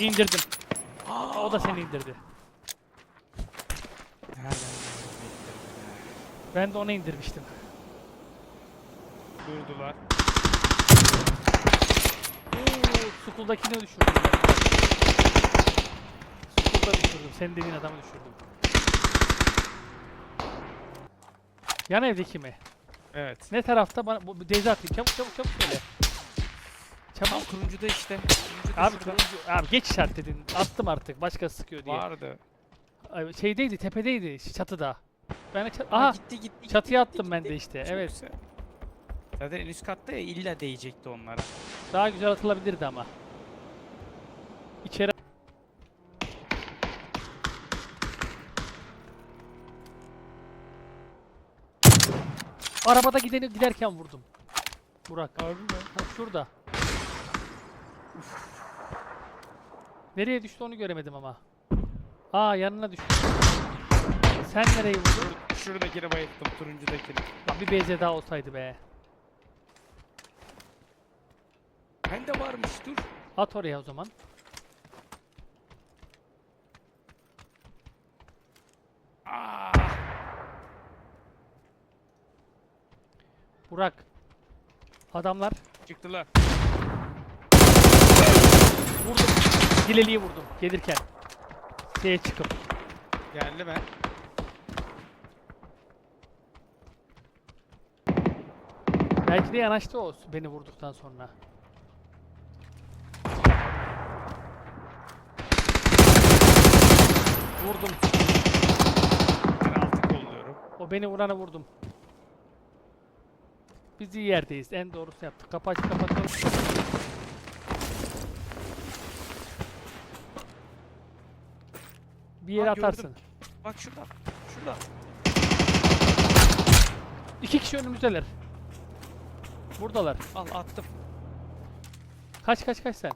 İndirdim. O da seni indirdi. Ben de onu indirmiştim. Durdular. Oo, Skull'dakini düşürdüm. Skull'da düşürdüm. Senin dediğin adamı düşürdüm. Yan evdeki mi? Evet. Ne tarafta? Bana bu bu Deyze atayım. Çabuk çabuk çabuk söyle. Tam Çabuk. turuncuda işte. Turuncuda Abi şurada. turuncu. Abi geç işaretledin. Attım artık. Başka sıkıyor diye. Vardı. Ay, Şeydeydi, tepedeydi, çatıda. Ben de çat- Aa, Aha, gitti gitti. çatıya gitti, attım ben gitti. de işte. Çok Evet. güzel. Zaten en üst katta ya illa değecekti onlara. Daha güzel atılabilirdi ama. İçeri Arabada gideni giderken vurdum. Burak. Harbi mi? Şurada. Nereye düştü onu göremedim ama. Aa yanına düştü. Sen nereye vurdun? Şur şuradakini bayılttım turuncudakini. Lan bir BZ daha olsaydı be. Bende varmış dur. At oraya o zaman. Aa, Burak. Adamlar. çıktılar. Vurdum. Dileliği vurdum gelirken. Şeye çıkıp. Geldi ben. Belki de yanaştı o beni vurduktan sonra. Vurdum. Ben altı kolluyorum. O beni vuranı vurdum. Biz iyi yerdeyiz. En doğrusu yaptık. Kapı açık kapatalım. Bir yere Aa, gördüm. atarsın. Bak şurada. Şurada. İki kişi önümüzdeler. Buradalar. Al attım. Kaç kaç kaç sen.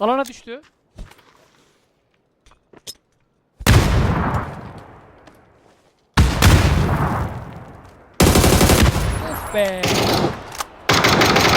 Alana düştü. Of be.